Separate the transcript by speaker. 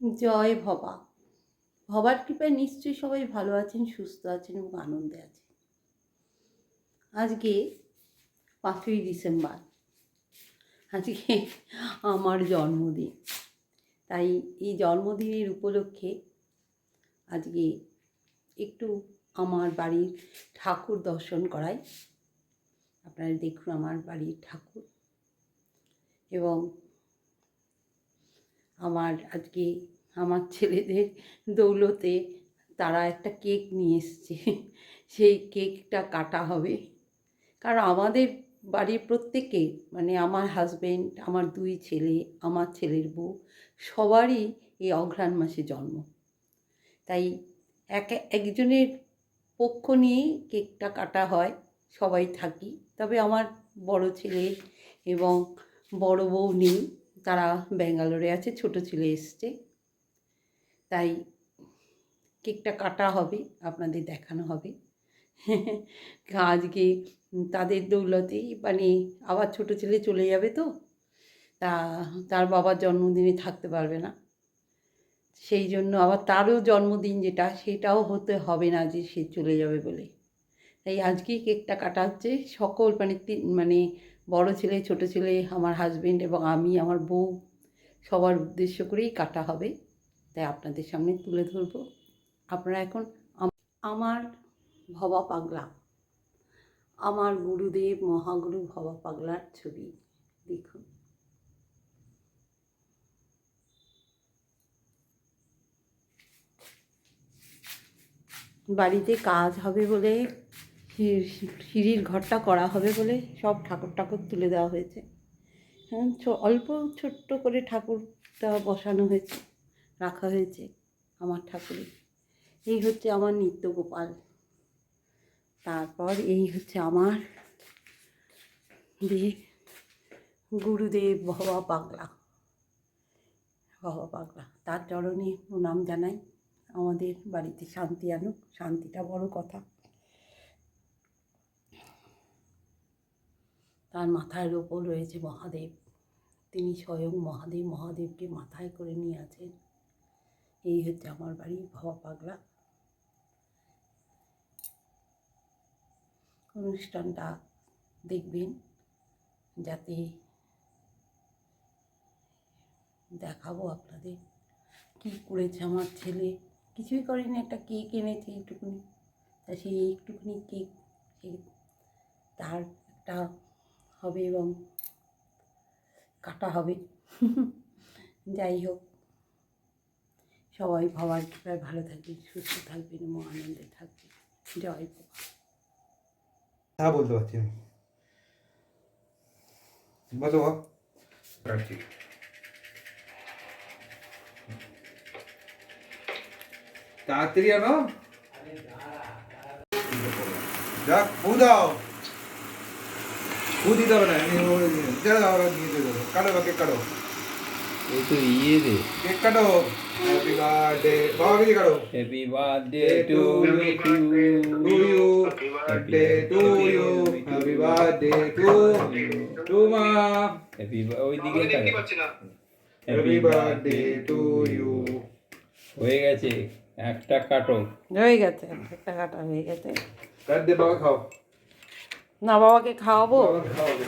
Speaker 1: জয় ভবা। ভবার কৃপায় নিশ্চয়ই সবাই ভালো আছেন, সুস্থ আছেন এবং আনন্দে আছেন। আজকে পাঁচই ডিসেম্বর। আজকে আমার জন্মদিন। তাই এই জন্মদিনের উপলক্ষে আজকে একটু আমার বাড়ির ঠাকুর দর্শন করাই। আপনারা দেখুন আমার বাড়ির ঠাকুর। এবং আমার আজকে আমার ছেলেদের দৌলতে তারা একটা কেক নিয়ে এসছে। সেই কেকটা কাটা হবে। কারণ আমাদের বাড়ির প্রত্যেকে মানে আমার হাজব্যান্ড আমার দুই ছেলে, আমার ছেলের বউ, সবারই এই অঘ্রাণ মাসে জন্ম। তাই এক একজনের পক্ষ নিয়েই কেকটা কাটা হয়, সবাই থাকি। তবে আমার বড় ছেলে এবং বড় বউ নেই। তারা ব্যাঙ্গালোরে আছে, ছোট ছেলে এসছে। তাই কেকটা কাটা হবে, আপনাদের দেখানো হবে। আজকে তাদের দৌলতেই মানে আবার ছোট ছেলে চলে যাবে তো, তা তার বাবার জন্মদিনে থাকতে পারবে না। সেই জন্য আবার তারও জন্মদিন যেটা, সেটাও হতে হবে না যে সে চলে যাবে বলে। তাই আজকেই কেকটা কাটা হচ্ছে। সকল মানে মানে বড় ছেলে, ছোট ছেলে, আমার হাজবেন্ড এবং আমি, আমার বউ, সবার উদ্দেশ্য করেই কাটা হবে। তাই আপনাদের সামনে তুলে ধরবো। আপনারা এখন আমার ভবা পাগলা। আমার গুরুদেব মহাগুরু ভবা পাগলার ছবি দেখুন। বাড়িতে কাজ হবে বলে সিঁড়ির ঘরটা করা হবে বলে সব ঠাকুর ঠাকুর তুলে দেওয়া হয়েছে। হ্যাঁ অল্প ছোট্ট করে ঠাকুরটা বসানো হয়েছে, রাখা হয়েছে আমার ঠাকুরের এই হচ্ছে আমার নিত্য গোপাল তারপর এই হচ্ছে আমার দেব গুরুদেব ভবা পাগলা। ভবা পাগলা, তার চরণে প্রণাম জানাই। আমাদের বাড়িতে শান্তি আনুক, শান্তিটা বড় কথা। তার মাথার ওপর রয়েছে মহাদেব। তিনি স্বয়ং মহাদেব, মহাদেবকে মাথায় করে নিয়ে আছেন। এই হচ্ছে আমার বাড়ি, ভবা পাগলা। অনুষ্ঠানটা দেখবেন, যাতে দেখাবো আপনাদের কী করেছে আমার ছেলে। কিছুই করেনি, একটা কেক এনেছে এইটুকুনি তা সেই একটুখানি কেক তার একটা হবে এবং কাটা হবে। যাই হোক সবাই ভাবার কৃপায় ভালো থাকবেন সুস্থ থাকবেন এবং আনন্দে থাকবেন। জয় বাবা
Speaker 2: তা বলতে পারছি আমি বলো। রাখছি। তাড়াতাড়ি আনো। যাক দাও। ফু দিতে হবে না দিয়ে দেবো কাটো বা কেক কাটো
Speaker 3: এই তো ইয়ে রে
Speaker 2: কেক কাটো হ্যাপি বার্থডে বাবা কাটো
Speaker 3: happy birthday to
Speaker 2: to birthday to you happy birthday to to মা
Speaker 3: হ্যাপি ওই দিকে
Speaker 2: হ্যাপি বার্থডে টু ইউ
Speaker 3: হয়ে গেছে একটা কাটো
Speaker 1: হয়ে গেছে একটা কাটা হয়ে গেছে
Speaker 2: কাট দে বাবা খাও
Speaker 1: না বাবাকে খাওয়াবো?
Speaker 2: বাবাকে খাওয়াবে।